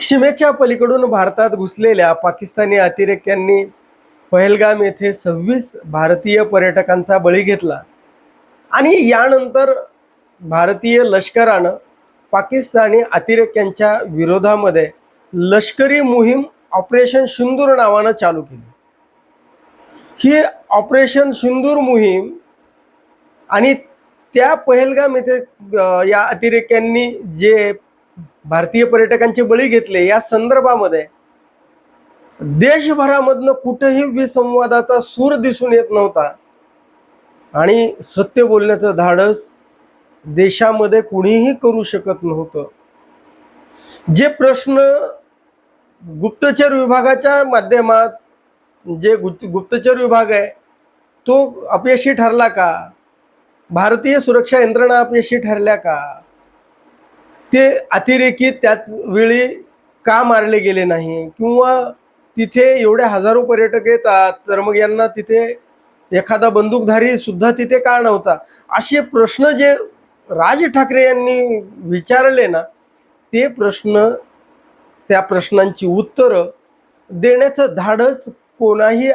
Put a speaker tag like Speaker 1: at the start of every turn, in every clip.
Speaker 1: सीमेच्या पलीकडून भारतात घुसलेल्या पाकिस्तानी अतिरेक्यांनी पहलगाम येथे सव्वीस भारतीय पर्यटकांचा बळी घेतला. आणि यानंतर भारतीय लष्करानं पाकिस्तानी अतिरेक्यांच्या विरोधामध्ये लष्करी मोहीम ऑपरेशन सिंदूर नावानं चालू केली. ही ऑपरेशन सिंदूर मोहीम आणि त्या पहलगाम येथे या अतिरेक्यांनी जे भारतीय पर्यटकांचे बळी घेतले या संदर्भामध्ये देशभरामधनं कुठेही विसंवादाचा सूर दिसून येत नव्हता. आणि सत्य बोलण्याचं धाडस देशामध्ये कुणीही करू शकत नव्हतं. जे प्रश्न गुप्तचर विभागाच्या माध्यमात जे गुप्त गुप्तचर विभाग आहे तो अपयशी ठरला का? भारतीय सुरक्षा यंत्रणा अपयशी ठरल्या का? ते अतिरेकी त्याच वेळी का मारले गेले नाही? किंवा तिथे एवढे हजारो पर्यटक येतात तर मग यांना तिथे एखादा बंदूकधारी सुद्धा तिथे का नव्हता? असे प्रश्न जे राज ठाकरे यांनी विचारले ना ते प्रश्न त्या प्रश्नांची उत्तरं देण्याचं धाडस कोणाही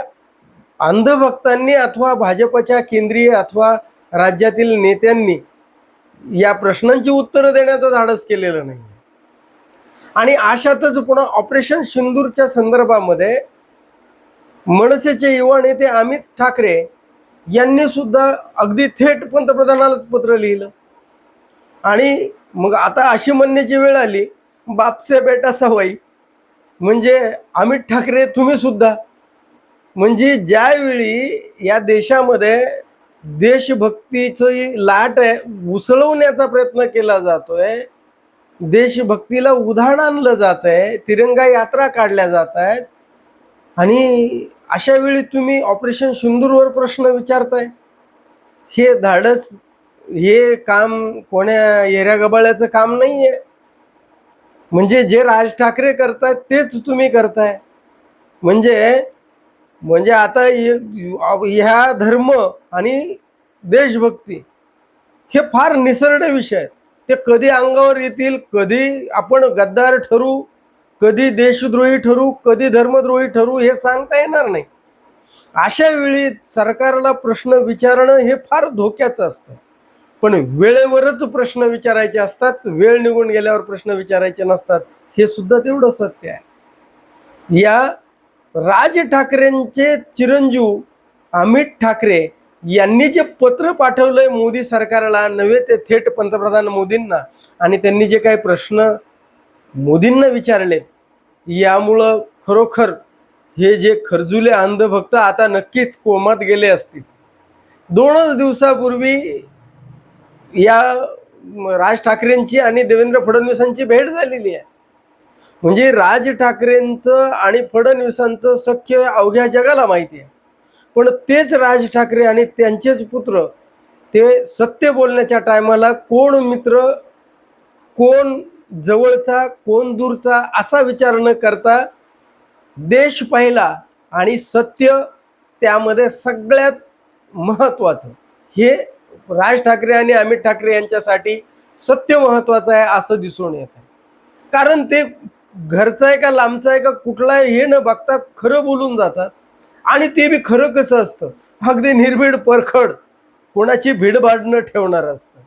Speaker 1: अंधभक्तांनी अथवा भाजपच्या केंद्रीय अथवा राज्यातील नेत्यांनी या प्रश्नांची उत्तरं देण्याचं धाडस केलेलं नाही. आणि अशातच पुन्हा ऑपरेशन सिंदूरच्या संदर्भामध्ये मनसेचे युवा नेते अमित ठाकरे यांनी सुद्धा अगदी थेट पंतप्रधानालाच पत्र लिहिलं. आणि मग आता अशी म्हणण्याची वेळ आली बापसे बेटा सवाई. म्हणजे अमित ठाकरे तुम्ही सुद्धा. म्हणजे ज्यावेळी या देशामध्ये देशभक्तीची लाट आहे उसळवण्याचा प्रयत्न केला जातोय. देशभक्तीला उधाण आणलं जात आहे तिरंगा यात्रा काढल्या जात आहेत आणि अशा वेळी तुम्ही ऑपरेशन सिंदूरवर प्रश्न विचारताय. हे धाडस हे काम कोण्या येऱ्या गबाळ्याचं काम नाही आहे म्हणजे जे राज ठाकरे करतायत तेच तुम्ही करताय. म्हणजे म्हणजे आता ह्या धर्म आणि देशभक्ती हे फार निसरडे विषय आहेत. ते कधी अंगावर येतील कधी आपण गद्दार ठरू कधी देशद्रोही ठरू कधी धर्मद्रोही ठरू हे सांगता येणार नाही. अशा वेळी सरकारला प्रश्न विचारणं हे फार धोक्याचं असतं. पण वेळेवरच प्रश्न विचारायचे असतात वेळ निघून गेल्यावर प्रश्न विचारायचे नसतात हे सुद्धा तेवढं सत्य आहे. या राज ठाकरेंचे चिरंजीव अमित ठाकरे यांनी जे पत्र पाठवलंय मोदी सरकारला नव्हे ते थेट पंतप्रधान मोदींना आणि त्यांनी जे काही प्रश्न मोदींना विचारले यामुळं खरोखर हे जे खरजुले अंधभक्त आता नक्कीच कोमात गेले असतील. दोनच दिवसापूर्वी या राज ठाकरेंची आणि देवेंद्र फडणवीसांची भेट झालेली आहे. म्हणजे राज ठाकरेंचं आणि फडणवीसांचं सख्य अवघ्या जगाला माहिती आहे. पण तेच राज ठाकरे आणि त्यांचेच पुत्र ते सत्य बोलण्याच्या टायमाला कोण मित्र कोण जवळचा कोण दूरचा असा विचार न करता देश पाहिला आणि सत्य त्यामध्ये सगळ्यात महत्त्वाचं. हे राज ठाकरे आणि अमित ठाकरे यांच्यासाठी सत्य महत्त्वाचं आहे असं दिसून येत आहे. कारण ते घरचं आहे का लांबचं आहे का कुठला आहे हे न बघता खरं बोलून जातात. आणि ते बी खरं कसं असतं? अगदी निर्भीड परखड कोणाची भीडभाड न ठेवणार असतं.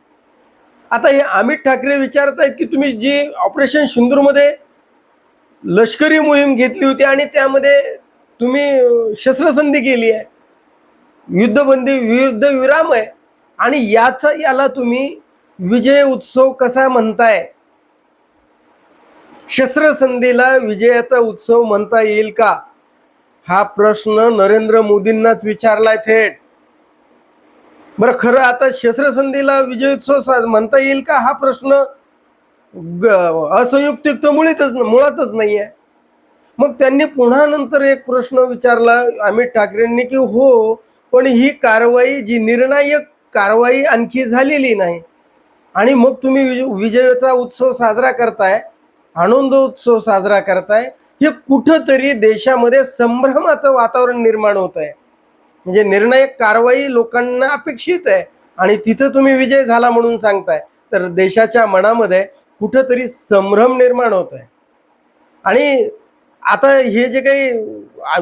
Speaker 1: आता हे अमित ठाकरे विचारतायत की तुम्ही जी ऑपरेशन सिंदूरमध्ये लष्करी मोहीम घेतली होती आणि त्यामध्ये तुम्ही शस्त्रसंधी केली आहे. युद्धबंदी युद्ध विराम आहे. आणि याचा याला तुम्ही विजय उत्सव कसा म्हणताय? शस्त्रसंधीला विजयाचा उत्सव म्हणता येईल का? हा प्रश्न नरेंद्र मोदींनाच विचारलाय थेट. बरं खरं आता शस्त्रसंधीला विजयोत्सव सा- म्हणता येईल का? हा प्रश्न ग- असंयुक्तिक तर मुळीतच मुळातच नाही आहे मग त्यांनी पुन्हा नंतर एक प्रश्न विचारला अमित ठाकरेंनी की हो पण ही कारवाई जी निर्णायक कारवाई आणखी झालेली नाही. आणि मग तुम्ही विजयाचा उत्सव साजरा करताय आनंदोत्सव साजरा करताय. हे कुठंतरी देशामध्ये संभ्रमाचं वातावरण निर्माण होत आहे म्हणजे निर्णायक कारवाई लोकांना अपेक्षित आहे. आणि तिथं तुम्ही विजय झाला म्हणून सांगताय. तर देशाच्या मनामध्ये कुठंतरी संभ्रम निर्माण होत आहे आणि आता हे जे काही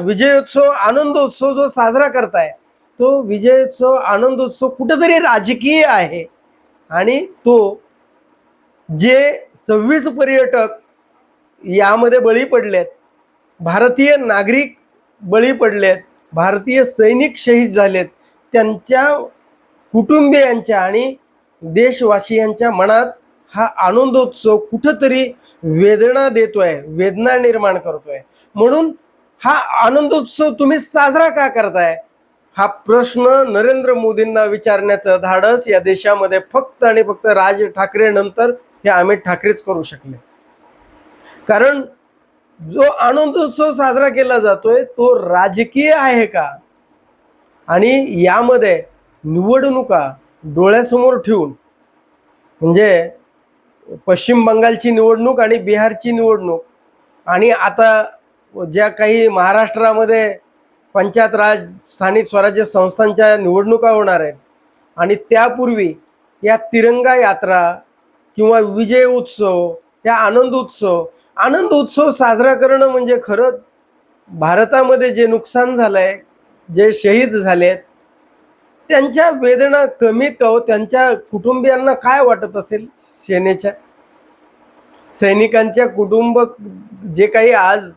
Speaker 1: विजयोत्सव आनंदोत्सव जो साजरा करताय तो विजयोत्सव आनंदोत्सव कुठंतरी राजकीय आहे. आणि तो जे सव्वीस पर्यटक यामध्ये बळी पडलेत. भारतीय नागरिक बळी पडलेत. भारतीय सैनिक शहीद झालेत. त्यांच्या कुटुंबियांच्या आणि देशवासियांच्या मनात हा आनंदोत्सव कुठंतरी वेदना देतोय वेदना निर्माण करतोय. म्हणून हा आनंदोत्सव तुम्ही साजरा का करताय? हा प्रश्न नरेंद्र मोदींना विचारण्याचं धाडस या देशामध्ये फक्त आणि फक्त राज ठाकरे नंतर हे अमित ठाकरेच करू शकले. कारण जो आनंदोत्सव साजरा केला जातोय तो राजकीय आहे का? आणि यामध्ये निवडणुका डोळ्यासमोर ठेवून म्हणजे पश्चिम बंगालची निवडणूक आणि बिहारची निवडणूक आणि आता ज्या काही महाराष्ट्रामध्ये पंचायत राज स्थानिक स्वराज्य संस्थांच्या निवडणुका होणार आहेत आणि त्यापूर्वी या तिरंगा यात्रा किंवा विजय उत्सव या आनंद उत्सव आनंद उत्सव साजरा करणं म्हणजे खरंच भारतामध्ये जे नुकसान झालंय जे शहीद झालेत त्यांच्या वेदना कमी कव हो? त्यांच्या कुटुंबियांना काय वाटत असेल सेनेच्या? सैनिकांच्या कुटुंब जे काही आज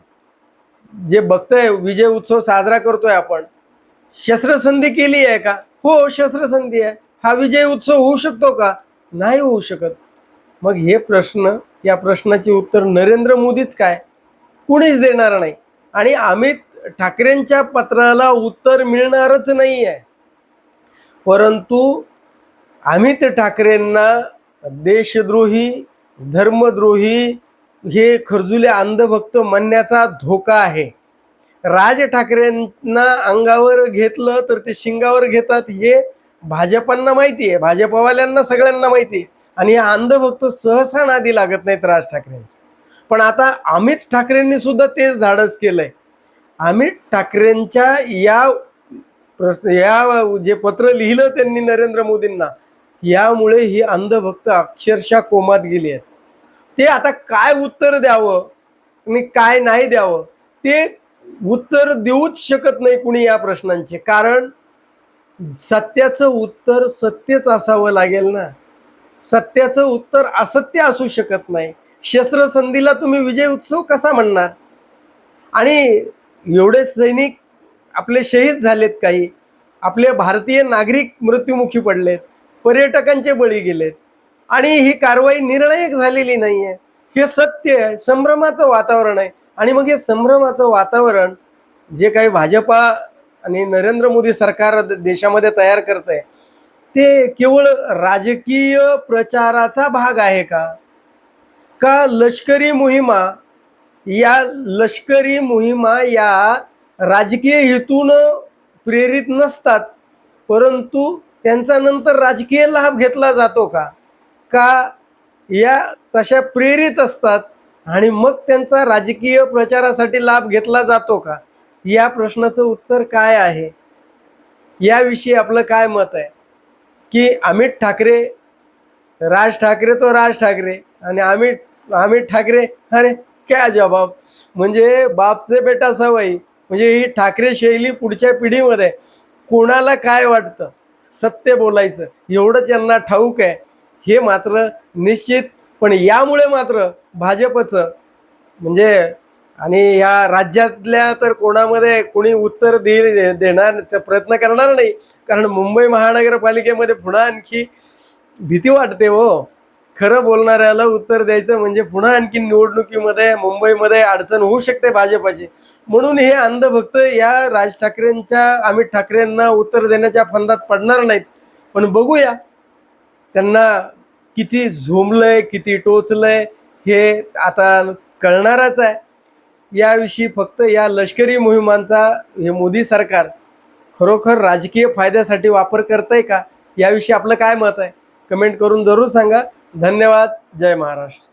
Speaker 1: जे बघतोय विजय उत्सव साजरा करतोय आपण शस्त्रसंधी केली आहे का? हो शस्त्रसंधी आहे. हा विजय उत्सव होऊ शकतो का? नाही होऊ शकत. मग हे प्रश्न या प्रश्नाचे उत्तर नरेंद्र मोदीच काय? कुणीच देणार नाही. आणि अमित ठाकरेंच्या पत्राला उत्तर मिळणारच नाही आहे परंतु अमित ठाकरेंना देशद्रोही धर्मद्रोही हे खरजुले अंधभक्त म्हणण्याचा धोका आहे. राज ठाकरेंना अंगावर घेतलं तर ते शिंगावर घेतात हे भाजपांना माहिती आहे भाजपवाल्यांना सगळ्यांना माहिती आहे आणि हे अंधभक्त सहसा नादी लागत नाहीत राज ठाकरेंचे. पण आता अमित ठाकरेंनी सुद्धा तेच धाडस केलंय. अमित ठाकरेंच्या या प्रश्न या जे पत्र लिहिलं त्यांनी नरेंद्र मोदींना यामुळे ही अंधभक्त अक्षरशः कोमात गेली आहेत. ते आता काय उत्तर द्यावं आणि काय नाही द्यावं ते उत्तर देऊच शकत नाही कुणी या प्रश्नांचे. कारण सत्याचं उत्तर सत्यच असावं लागेल ना. सत्याचं उत्तर असत्य असू शकत नाही. शस्त्रसंधीला तुम्ही विजय उत्सव कसा म्हणणार? आणि एवढे सैनिक आपले शहीद झालेत काही. आपले भारतीय नागरिक मृत्युमुखी पडलेत. पर्यटकांचे बळी गेलेत. आणि ही कारवाई निर्णायक झालेली नाही आहे हे सत्य आहे. संभ्रमाचं वातावरण आहे. आणि मग हे संभ्रमाचं वातावरण जे काही भाजपा आणि नरेंद्र मोदी सरकार द- देशामध्ये तयार करत आहे ते केवळ राजकीय प्रचाराचा भाग आहे का? का लष्करी मोहिमा या लष्करी मोहिमा या राजकीय हेतून प्रेरित नसतात परंतु त्यांचा नंतर राजकीय लाभ घेतला जातो का? का या तशा प्रेरित असतात आणि मग त्यांचा राजकीय प्रचारासाठी लाभ घेतला जातो का? या प्रश्नाचं उत्तर काय आहे? याविषयी आपलं काय मत आहे? की अमित ठाकरे राज ठाकरे तो राज ठाकरे आणि अमित अमित ठाकरे अरे क्या जबाब म्हणजे बापसे बेटा सवयी. म्हणजे ही ठाकरे शैली पुढच्या पिढीमध्ये कोणाला काय वाटतं? सत्य बोलायचं. एवढंच यांना ठाऊक आहे. हे मात्र निश्चित. पण यामुळे मात्र भाजपचं म्हणजे आणि या राज्यातल्या तर कोणामध्ये कोणी उत्तर दे देणार प्रयत्न करणार नाही. कारण मुंबई महानगरपालिकेमध्ये पुन्हा आणखी भीती वाटते हो. खरं बोलणाऱ्याला उत्तर द्यायचं म्हणजे पुन्हा आणखी निवडणुकीमध्ये मुंबईमध्ये अडचण होऊ शकते भाजपाची. म्हणून हे अंधभक्त या राज ठाकरेंच्या अमित ठाकरेंना उत्तर देण्याच्या फंदात पडणार नाहीत. पण बघूया त्यांना किती झोमलंय किती टोचलंय हे आता कळणारच आहे. याविषयी फक्त या लष्करी मोहिमांचा हे मोदी सरकार खरोखर राजकीय फायद्यासाठी वापर करतंय का? याविषयी आपलं काय मत आहे? कमेंट करून जरूर सांगा. धन्यवाद. जय महाराष्ट्र.